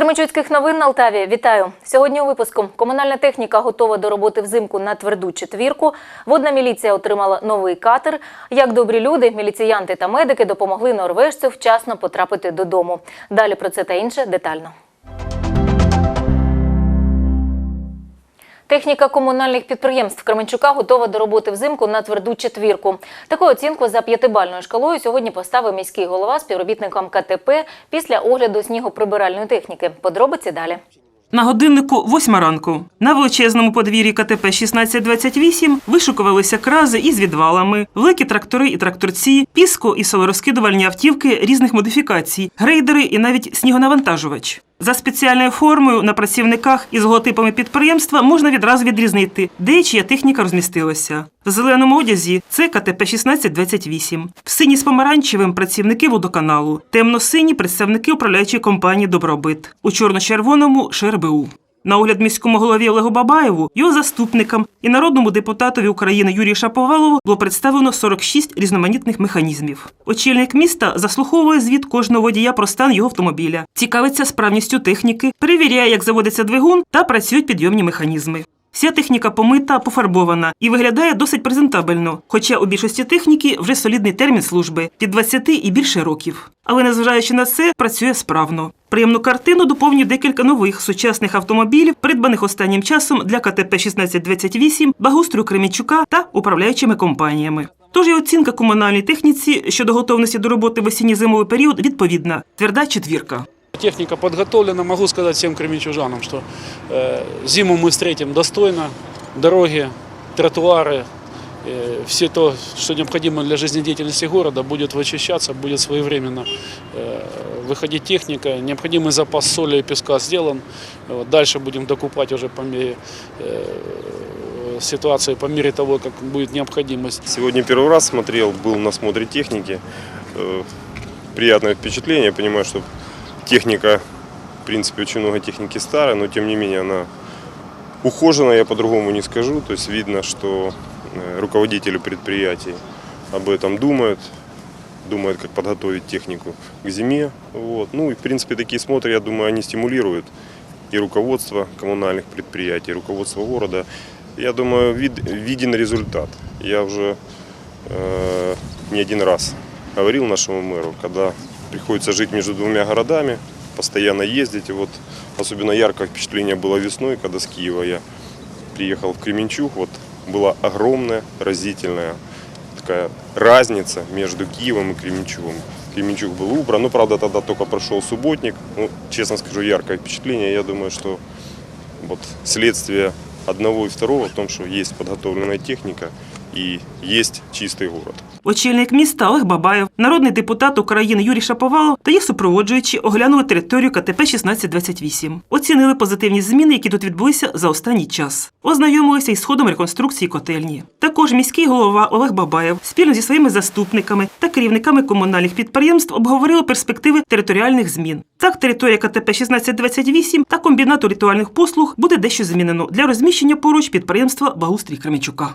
Кременчуцьких новин на Алтаві. Вітаю! Сьогодні у випуску комунальна техніка готова до роботи взимку на тверду четвірку. Водна міліція отримала новий катер. Як добрі люди, міліціянти та медики допомогли норвежцю вчасно потрапити додому. Далі про це та інше детально. Техніка комунальних підприємств Кременчука готова до роботи взимку на тверду четвірку. Таку оцінку за п'ятибальною шкалою сьогодні поставив міський голова співробітникам КТП після огляду снігоприбиральної техніки. Подробиці далі. На годиннику восьма ранку. На величезному подвір'ї КТП 1628 вишукувалися крази із відвалами, великі трактори і тракторці, піско і солорозкидувальні автівки різних модифікацій, грейдери і навіть снігонавантажувач. За спеціальною формою на працівниках із логотипами підприємства можна відразу відрізнити, де чия техніка розмістилася. В зеленому одязі це КТП 1628, в сині з помаранчевим працівники водоканалу, темно-сині представники управляючої компанії Добробит, у чорно-червоному ШРБУ. На огляд міському голові Олегу Бабаєву, його заступникам і народному депутатові України Юрію Шаповалову було представлено 46 різноманітних механізмів. Очільник міста заслуховує звіт кожного водія про стан його автомобіля, цікавиться справністю техніки, перевіряє, як заводиться двигун та працюють підйомні механізми. Вся техніка помита, пофарбована і виглядає досить презентабельно, хоча у більшості техніки вже солідний термін служби від 20 і більше років. Але незважаючи на це, працює справно. Приємну картину доповнює декілька нових сучасних автомобілів, придбаних останнім часом для КТП 1628, Багустрою Кремінчука та управляючими компаніями. Тож і оцінка комунальній техніці щодо готовності до роботи в осінньо-зимовий період відповідна тверда четвірка. Техника подготовлена. Могу сказать всем кременчужанам, что э, зиму мы встретим достойно. Дороги, тротуары, э, все то, что необходимо для жизнедеятельности города, будет вычищаться, будет своевременно э, выходить техника. Необходимый запас соли и песка сделан. Вот, дальше будем докупать уже по мере э, ситуации, по мере того, как будет необходимость. Сегодня первый раз смотрел, был на смотре техники. Э, Приятное впечатление. Понимаю, что техника, в принципе, очень много техники старой, но тем не менее она ухожена, я по-другому не скажу. То есть видно, что э, руководители предприятий об этом думают, думают, как подготовить технику к зиме. Вот. Ну и, в принципе, такие смотры, я думаю, они стимулируют и руководство коммунальных предприятий, и руководство города. Я думаю, вид- виден результат. Я уже э, не один раз говорил нашему мэру, когда приходится жить между двумя городами, постоянно ездить. И вот особенно яркое впечатление было весной, когда с Киева я приехал в Кременчуг. Вот была огромная, разительная такая разница между Киевом и Кременчугом. Кременчуг был убран, ну, правда, тогда только прошел субботник. Ну, честно скажу, яркое впечатление. Я думаю, что вот следствие одного и второго в том, что есть подготовленная техника и есть чистый город. Очільник міста Олег Бабаєв, народний депутат України Юрій Шаповалов та їх супроводжуючі оглянули територію КТП 1628. Оцінили позитивні зміни, які тут відбулися за останній час. Ознайомилися із ходом реконструкції котельні. Також міський голова Олег Бабаєв спільно зі своїми заступниками та керівниками комунальних підприємств обговорили перспективи територіальних змін. Так, територія КТП 1628 та комбінату ритуальних послуг буде дещо змінено для розміщення поруч підприємства Багустрій Кременчука.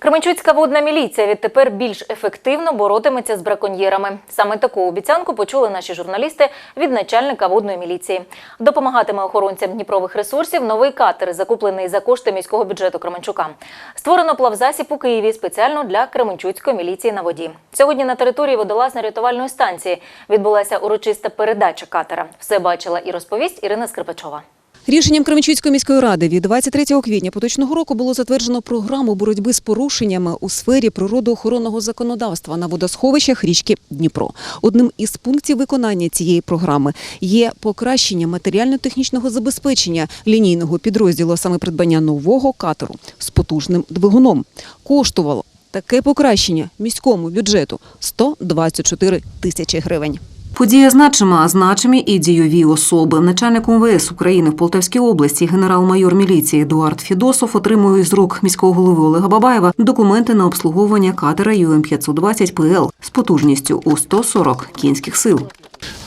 Кременчуцька водна міліція відтепер більш ефективно боротиметься з браконьєрами. Саме таку обіцянку почули наші журналісти від начальника водної міліції. Допомагатиме охоронцям Дніпрових ресурсів новий катер, закуплений за кошти міського бюджету Кременчука. Створено плавзасіб у Києві спеціально для Кременчуцької міліції на воді. Сьогодні на території водолазно-рятувальної станції відбулася урочиста передача катера. Все бачила і розповість Ірина Скрипачова. Рішенням Кременчуцької міської ради від 23 квітня поточного року було затверджено програму боротьби з порушеннями у сфері природоохоронного законодавства на водосховищах річки Дніпро. Одним із пунктів виконання цієї програми є покращення матеріально-технічного забезпечення лінійного підрозділу, саме придбання нового катеру з потужним двигуном. Коштувало таке покращення міському бюджету 124 тисячі гривень. Подія значима, а значимі і дійові особи. Начальник МВС України в Полтавській області, генерал-майор міліції Едуард Фідосов отримує з рук міського голови Олега Бабаєва документи на обслуговування катера ЮМ 520 ПЛ з потужністю у 140 кінських сил.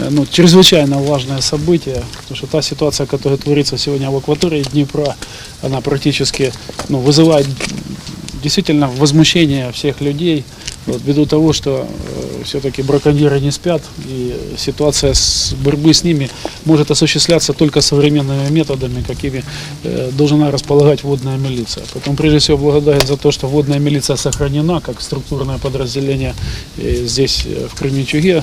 Э, ну, чрезвычайно важное событие, потому что та ситуация, которая творится сегодня в акватории Днепра, она практически ну, вызывает действительно возмущение всех людей, вот, ввиду того, что э, все-таки браконьеры не спят, и ситуация с борьбы с ними может осуществляться только современными методами, какими э, должна располагать водная милиция. Поэтому прежде всего благодарен за то, что водная милиция сохранена как структурное подразделение э, здесь, э, в Кременчуге.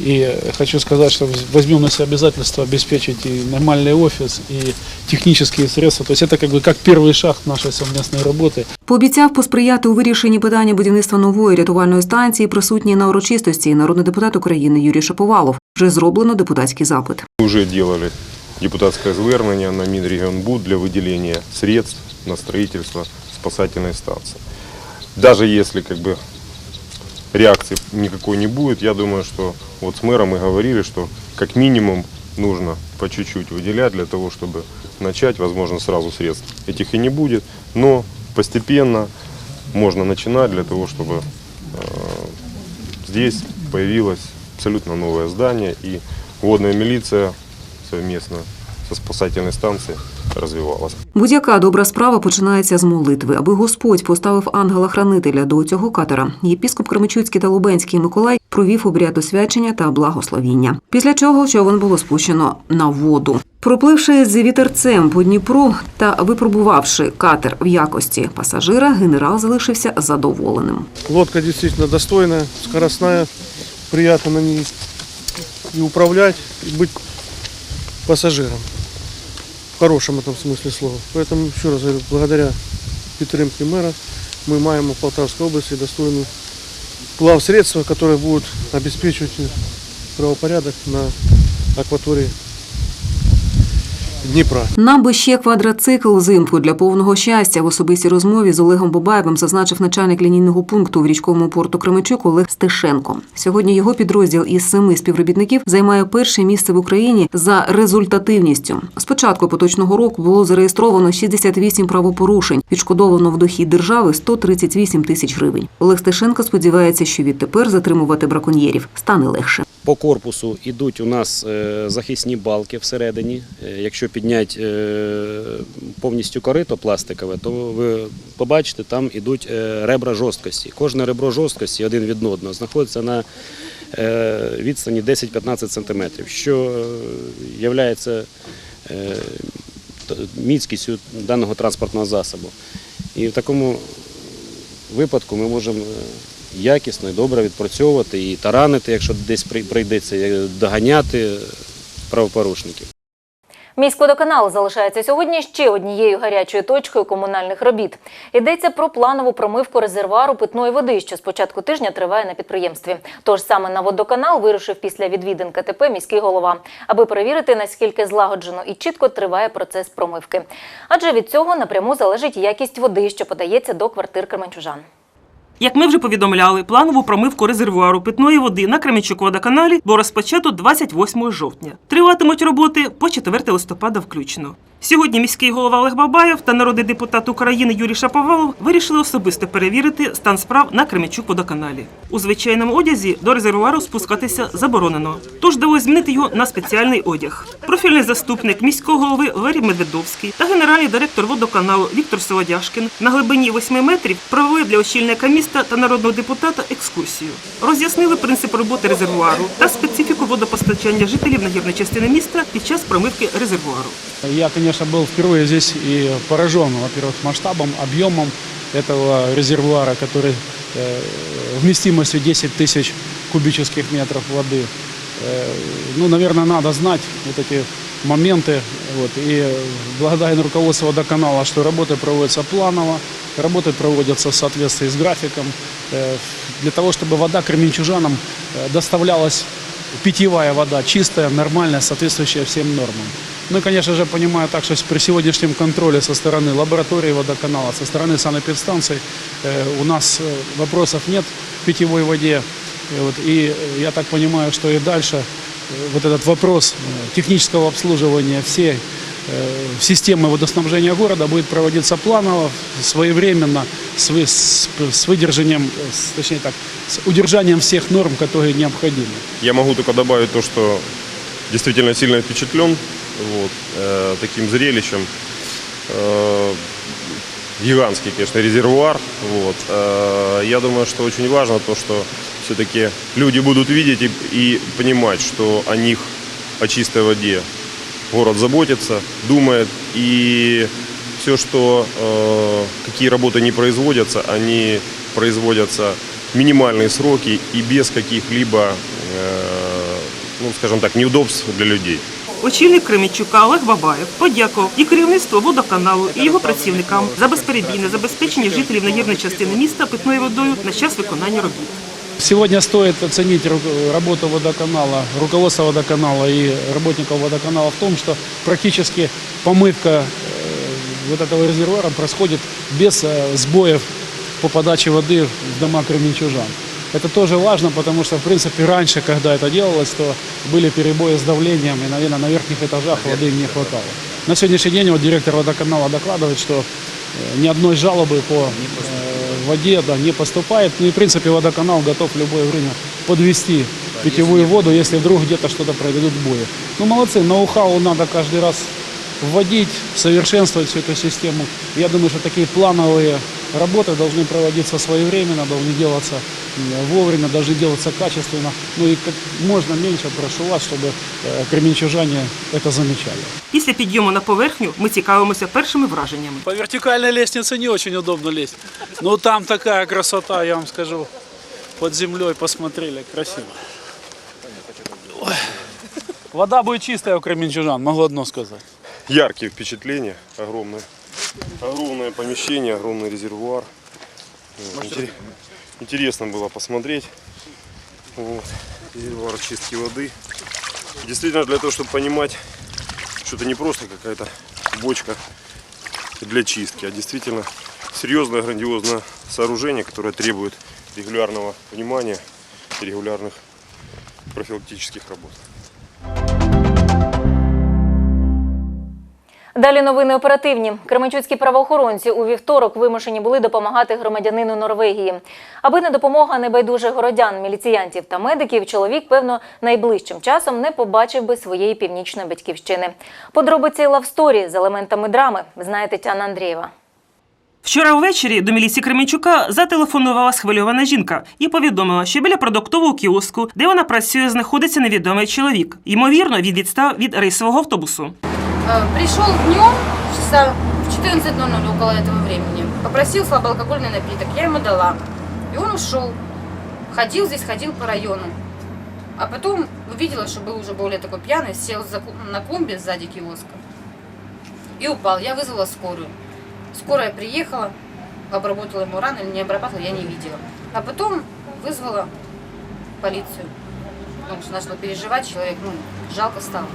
И э, хочу сказать, что возьмем на себя обязательство обеспечить и нормальный офис, и технические средства. То есть это как бы как первый шаг нашей совместной работы. Пообіцяв посприяти у вирішенні питання будівництва нової рятувальної станції, присутній на урочистості народний депутат України Юрій Шаповалов. Вже зроблено депутатський запит. Мы уже делали депутатское звернення на Минрегионбуд для выделения средств на строительство спасательной станции. Даже если как бы реакции никакой не будет, я думаю, что вот с мэром мы говорили, что как минимум нужно по чуть-чуть выделять для того, чтобы начать, возможно, сразу средств этих и не будет, но постепенно можно начинать для того, чтобы э, здесь появилось абсолютно новое здание и водная милиция совместно со спасательной станцией развивалась. Будь-яка добра справа починається з молитви, аби Господь поставив ангела-хранителя до цього катера. Єпіскоп Кременчуцький та Лубенський Миколай провів обряд освячення та благословіння. Після чого човен було спущено на воду. Пропливши з вітерцем по Дніпру та випробувавши катер в якості пасажира, генерал залишився задоволеним. Лодка действительно достойная, скоростная, приятно на ней и управлять, и быть пассажиром. В хорошем этом смысле слова. Поэтому, еще раз говорю, благодаря підтримке мэра мы маем в Полтавской области достойную плав средства, которые будут обеспечивать правопорядок на акватории Днепра. Нам би ще квадроцикл взимку для повного щастя. В особистій розмові з Олегом Бабаєвим зазначив начальник лінійного пункту в річковому порту Кременчук Олег Стешенко. Сьогодні його підрозділ із семи співробітників займає перше місце в Україні за результативністю. З початку поточного року було зареєстровано 68 правопорушень. Відшкодовано в дохід держави 138 тисяч гривень. Олег Стешенко сподівається, що відтепер затримувати браконьєрів стане легше. По корпусу йдуть у нас е, захисні балки всередині. Е, Якщо підняти е, повністю корито пластикове, то ви побачите, там йдуть ребра жорсткості. Кожне ребро жорсткості один від одного знаходиться на відстані 10-15 см, що є міцкістю даного транспортного засобу. І в такому випадку ми можемо якісно і добре відпрацьовувати і таранити, якщо десь при- прийдеться е, доганяти правопорушників. Міськводоканал залишається сьогодні ще однією гарячою точкою комунальних робіт. Йдеться про планову промивку резервуару питної води, що з початку тижня триває на підприємстві. Тож саме на водоканал вирушив після відвідин КТП міський голова, аби перевірити, наскільки злагоджено і чітко триває процес промивки. Адже від цього напряму залежить якість води, що подається до квартир кременчужан. Як ми вже повідомляли, планову промивку резервуару питної води на Кремічок водоканалі було розпочато 28 жовтня. Триватимуть роботи по 4 листопада включно. Сьогодні міський голова Олег Бабаєв та народний депутат України Юрій Шаповалов вирішили особисто перевірити стан справ на Кременчук водоканалі. У звичайному одязі до резервуару спускатися заборонено, тож довелось змінити його на спеціальний одяг. Профільний заступник міського голови Валерій Медведовський та генеральний директор водоканалу Віктор Солодяшкін на глибині 8 метрів провели для очільника міста та народного депутата екскурсію. Роз'яснили принцип роботи резервуару та специфіку водопостачання жителів нагірної частини міста під час промивки резервуару. Я, конечно, был впервые здесь и поражен, во-первых, масштабом, объемом этого резервуара, который э, вместимостью 10 тысяч кубических метров воды. Э, ну, наверное, надо знать вот эти моменты. Вот, и благодарен руководству водоканала, что работы проводятся планово, работы проводятся в соответствии с графиком, э, для того, чтобы вода кременчужанам э, доставлялась питьевая вода, чистая, нормальная, соответствующая всем нормам. Ну и, конечно же, понимаю так, что при сегодняшнем контроле со стороны лаборатории водоканала, со стороны санэпидстанций э, у нас э, вопросов нет к питьевой воде. И, вот, и э, я так понимаю, что и дальше э, вот этот вопрос э, технического обслуживания всей э, системы водоснабжения города будет проводиться планово, своевременно, с, с- с выдержанием, э, с- точнее так, с удержанием всех норм, которые необходимы. Я могу только добавить то, что действительно сильно впечатлен вот, э, таким зрелищем. Э, гигантский, конечно, резервуар. Вот. Э, я думаю, что очень важно то, что все-таки люди будут видеть и, и понимать, что о них, о чистой воде город заботится, думает. И все, что, э, какие работы не производятся, они производятся в минимальные сроки и без каких-либо, э, ну, скажем так, неудобств для людей. Очільник Кременчука Олег Бабаєв подякував і керівництву водоканалу, і його працівникам за безперебійне забезпечення жителів нагірної частини міста питною водою на час виконання робіт. Сегодня стоит оценить работу водоканала, руководства водоканала и работников водоканала в том, что практически помывка э, вот этого резервуара происходит без э, сбоев по подаче воды в дома кременчужан. Это тоже важно, потому что, в принципе, раньше, когда это делалось, то были перебои с давлением, и, наверное, на верхних этажах воды не хватало. На сегодняшний день вот директор водоканала докладывает, что э, ни одной жалобы по воде да, не поступает. Ну и, в принципе, водоканал готов в любое время подвести питьевую воду, если вдруг где-то что-то произойдут бои. Ну, молодцы, ноу-хау надо каждый раз вводить, совершенствовать всю эту систему. Я думаю, что такие плановые работы должны проводиться своевременно, должны делаться м, вовремя, должны делаться качественно. Ну и как можно меньше прошу вас, чтобы э, кременчужане это замечали. Після підйому на поверхню ми цікавимося першими враженнями. По вертикальной лестнице не очень удобно лезть. Но там такая красота, я вам скажу. Под землей посмотрели, красиво. Ой. Вода будет чистая у кременчужан, могу одно сказать. Яркие впечатления, огромное, огромное помещение, огромный резервуар. Вот, интере- Интересно было посмотреть. Вот. Резервуар чистки воды. Действительно, для того, чтобы понимать, что это не просто какая-то бочка для чистки, а действительно серьезное, грандиозное сооружение, которое требует регулярного внимания и регулярных профилактических работ. Далі новини оперативні. Кременчуцькі правоохоронці у вівторок вимушені були допомагати громадянину Норвегії. Аби не допомога небайдужих городян, міліціянтів та медиків, чоловік, певно, найближчим часом не побачив би своєї північної батьківщини. Подробиці лавсторі з елементами драми знає Тетяна Андрієва. Вчора ввечері до міліції Кременчука зателефонувала схвильована жінка і повідомила, що біля продуктового кіоску, де вона працює, знаходиться невідомий чоловік. Ймовірно, він відстав від рейсового автобусу. Э, Пришел днем, часа в 14.00 около этого времени. Попросил слабоалкогольный напиток, я ему дала. И он ушел. Ходил здесь, ходил по району. А потом увидела, что был уже более такой пьяный, сел на клумбе сзади киоска и упал. Я вызвала скорую. Скорая приехала, обработала ему раны или не обрабатывала, я не видела. А потом вызвала полицию. Потому что начала переживать, человек, ну, жалко стало.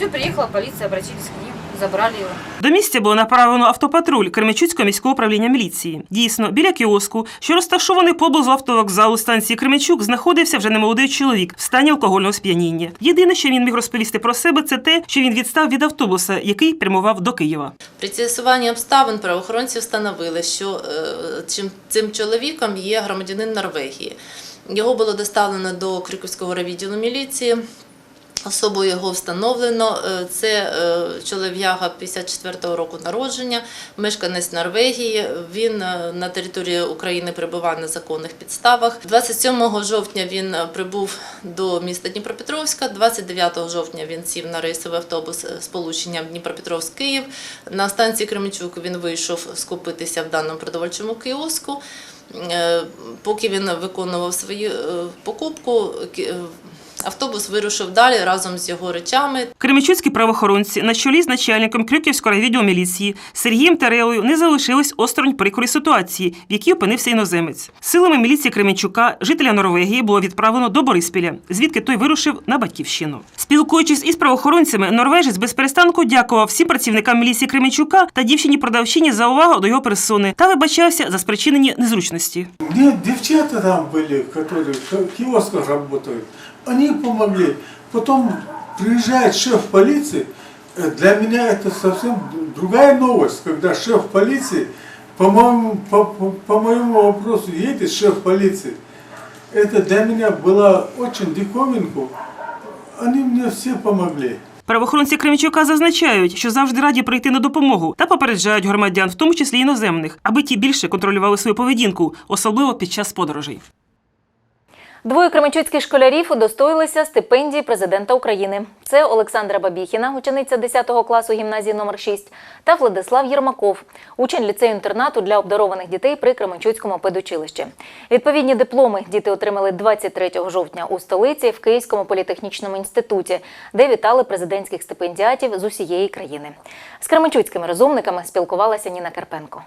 Все, приехала полиция, обратились к ним, забрали его. До місця було направлено автопатруль Кременчуцького міського управління міліції. Дійсно, біля кіоску, що розташований поблизу автовокзалу станції Кременчук, знаходився вже немолодий чоловік в стані алкогольного сп'яніння. Єдине, що він міг розповісти про себе, це те, що він відстав від автобуса, який прямував до Києва. При з'ясуванні обставин правоохоронці встановили, що е, цим, чоловіком є громадянин Норвегії. Його було доставлено до Крюківського райвідділу міліції. Особу його встановлено. Е, Це е, чолов'яга 54-го року народження, мешканець Норвегії. Він е, на території України перебував на законних підставах. 27 жовтня він прибув до міста Дніпропетровська. 29 жовтня він сів на рейсовий автобус з полученням Дніпропетровськ-Київ. На станції Кременчук він вийшов скупитися в даному продовольчому кіоску. Поки він виконував свою покупку, автобус вирушив далі разом з його речами. Кременчуцькі правоохоронці на чолі з начальником Крюківського райвідділу міліції Сергієм Тарелою не залишились осторонь прикрої ситуації, в якій опинився іноземець. Силами міліції Кременчука жителя Норвегії було відправлено до Бориспіля, звідки той вирушив на батьківщину. Спілкуючись із правоохоронцями, норвежець без перестанку дякував всім працівникам міліції Кременчука та дівчині-продавчині за увагу до його персони та вибачався за спричинені незручності. Нет, девчата там были, которые в киосках работают. Они помогли. Потом приезжает шеф полиции. Э, Для меня это совсем другая новость, когда шеф полиции, по моему, по, по- по моему вопросу едет шеф полиции. Это для меня было очень диковинку. Они мне все помогли. Правоохоронці Кременчука зазначають, що завжди раді прийти на допомогу та попереджають громадян, в тому числі іноземних, аби ті більше контролювали свою поведінку, особливо під час подорожей. Двоє кременчуцьких школярів удостоїлися стипендії президента України. Це Олександра Бабіхіна, учениця 10 класу гімназії номер 6, та Владислав Єрмаков, учень ліцею-інтернату для обдарованих дітей при Кременчуцькому педучилищі. Відповідні дипломи діти отримали 23 жовтня у столиці в Київському політехнічному інституті, де вітали президентських стипендіатів з усієї країни. З кременчуцькими розумниками спілкувалася Ніна Карпенко.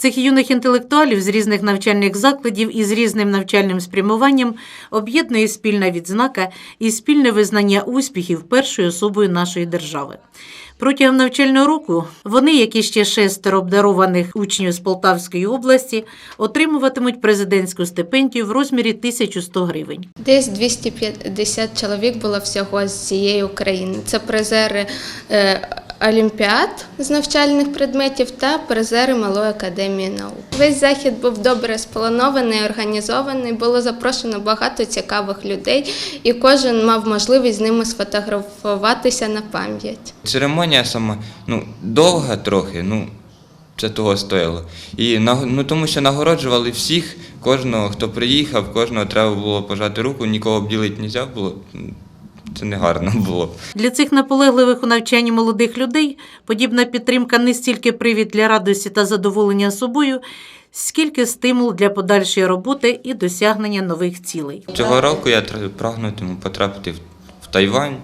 Цих юних інтелектуалів з різних навчальних закладів і з різним навчальним спрямуванням об'єднує спільна відзнака і спільне визнання успіхів першою особою нашої держави. Протягом навчального року вони, як і ще шестеро обдарованих учнів з Полтавської області, отримуватимуть президентську стипендію в розмірі 1100 гривень. Десь 250 чоловік було всього з цієї України. Це призери е, олімпіад з навчальних предметів та призери Малої академії наук. Весь захід був добре спланований, організований. Було запрошено багато цікавих людей, і кожен мав можливість з ними сфотографуватися на пам'ять. Церемонія сама ну, довга трохи, ну це того стоїло. І ну, тому що нагороджували всіх, кожного, хто приїхав, кожного треба було пожати руку, нікого обділити не можна було. Це не гарно було. Для цих наполегливих у навчанні молодих людей подібна підтримка не стільки привід для радості та задоволення собою, скільки стимул для подальшої роботи і досягнення нових цілей. Цього року я прагнутиму потрапити в, в Тайвань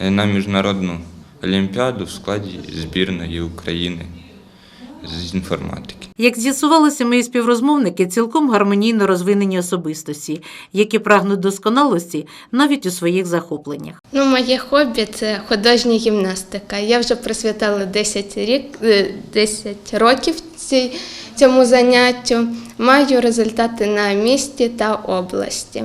е, на міжнародну олімпіаду в складі збірної України з інформатики. Як з'ясувалося, мої співрозмовники цілком гармонійно розвинені особистості, які прагнуть досконалості навіть у своїх захопленнях. Ну, моє хобі це художня гімнастика. Я вже присвятила 10, рік, е, 10 років цій, цьому заняттю. Маю результати на місті та області.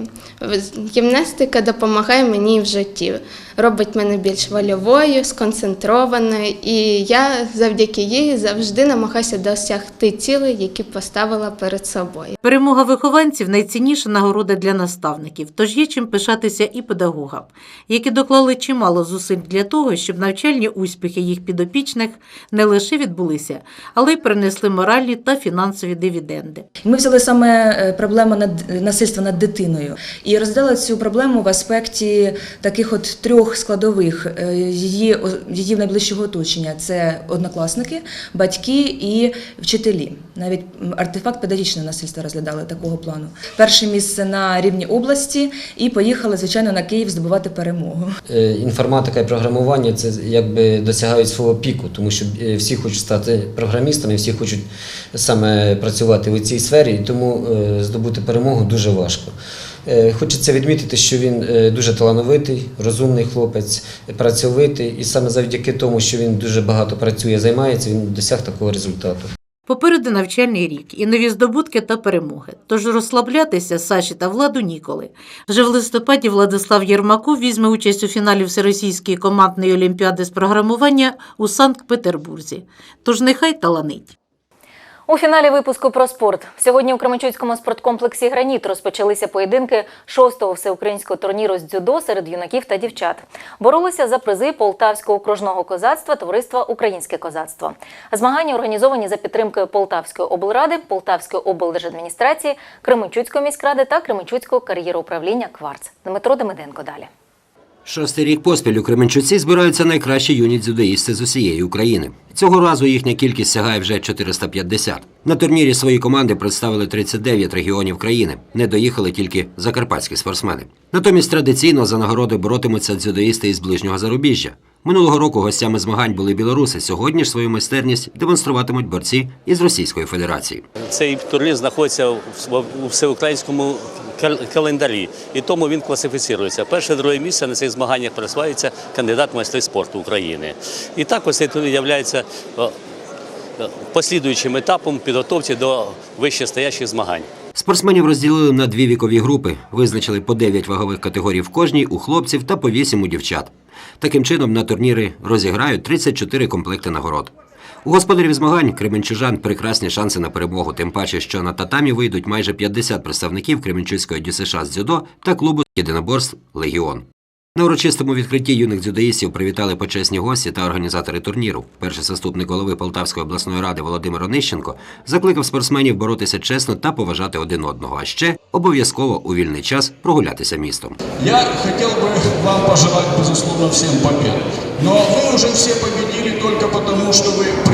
Гімнастика допомагає мені в житті, робить мене більш вольовою, сконцентрованою, і я завдяки їй завжди намагаюся досягти цілей, які поставила перед собою. Перемога вихованців найцінніша нагорода для наставників, тож є чим пишатися і педагогам, які доклали чимало зусиль для того, щоб навчальні успіхи їх підопічних не лише відбулися, але й принесли моральні та фінансові дивіденди. Ми взяли саме е, проблему над насильства над дитиною і роздали цю проблему в аспекті таких от трьох складових е, її, її найближчого оточення: це однокласники, батьки і вчителі. Навіть артефакт педагогічного насильства розглядали такого плану. Перше місце на рівні області і поїхали, звичайно, на Київ здобувати перемогу. Е, Інформатика і програмування це якби досягають свого піку, тому що е, всі хочуть стати програмістами, всі хочуть саме працювати у цій сфері, і тому здобути перемогу дуже важко. Е, Хочеться відмітити, що він е, дуже талановитий, розумний хлопець, працьовитий, і саме завдяки тому, що він дуже багато працює, займається, він досяг такого результату. Попереду навчальний рік і нові здобутки та перемоги. Тож розслаблятися Саші та владу ніколи. Вже в листопаді Владислав Єрмаков візьме участь у фіналі Всеросійської командної олімпіади з програмування у Санкт-Петербурзі. Тож нехай таланить. У фіналі випуску про спорт сьогодні у Кременчуцькому спорткомплексі Граніт розпочалися поєдинки шостого всеукраїнського турніру з дзюдо серед юнаків та дівчат. Боролися за призи Полтавського окружного козацтва Товариства Українське козацтво. Змагання організовані за підтримкою Полтавської облради, Полтавської облдержадміністрації, Кременчуцької міськради та Кременчуцького кар'єроуправління Кварц. Дмитро Демиденко далі. Шостий рік поспіль у Кременчуці збираються найкращі юні дзюдоїсти з усієї України. Цього разу їхня кількість сягає вже 450. На турнірі свої команди представили 39 регіонів країни. Не доїхали тільки закарпатські спортсмени. Натомість традиційно за нагороди боротимуться дзюдоїсти із ближнього зарубіжжя. Минулого року гостями змагань були білоруси. Сьогодні ж свою майстерність демонструватимуть борці із Російської Федерації. Цей турнір знаходиться у всеукраїнському календарі, і тому він класифіцирується. Перше, друге місце на цих змаганнях присваюється кандидат майстри спорту України. І також цей турнір є послідуючим етапом підготовки до вищестоящих змагань. Спортсменів розділили на дві вікові групи, визначили по 9 вагових категорій в кожній у хлопців та по 8 у дівчат. Таким чином на турніри розіграють 34 комплекти нагород. У господарів змагань кременчужан прекрасні шанси на перемогу, тим паче, що на татамі вийдуть майже 50 представників Кременчуцької ДЮСШ з дзюдо та клубу єдиноборств Легіон. На урочистому відкритті юних дзюдоїстів привітали почесні гості та організатори турніру. Перший заступник голови Полтавської обласної ради Володимир Онищенко закликав спортсменів боротися чесно та поважати один одного, а ще обов'язково у вільний час прогулятися містом. Я хотел бы вам пожелать, безусловно, всем побед. Но вы уже все победили только потому, что вы приехали на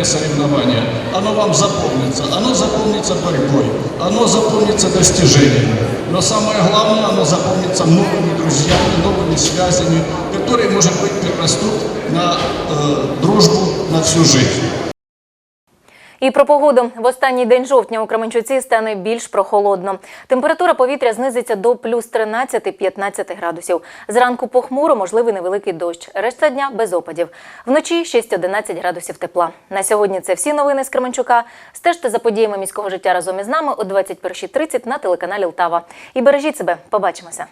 это соревнование. Оно вам запомнится. Оно запомнится борьбой. Оно запомнится достижениями. Но самое главное, оно запомнится новыми друзьями, новыми связями, которые, может быть, перерастут на э, дружбу на всю жизнь. І про погоду в останній день жовтня у Кременчуці стане більш прохолодно. Температура повітря знизиться до плюс 13-15 градусів. Зранку похмуро, можливий невеликий дощ. Решта дня без опадів. Вночі 6-11 градусів тепла. На сьогодні це всі новини з Кременчука. Стежте за подіями міського життя разом із нами о 21.30 на телеканалі Лтава. І бережіть себе. Побачимося.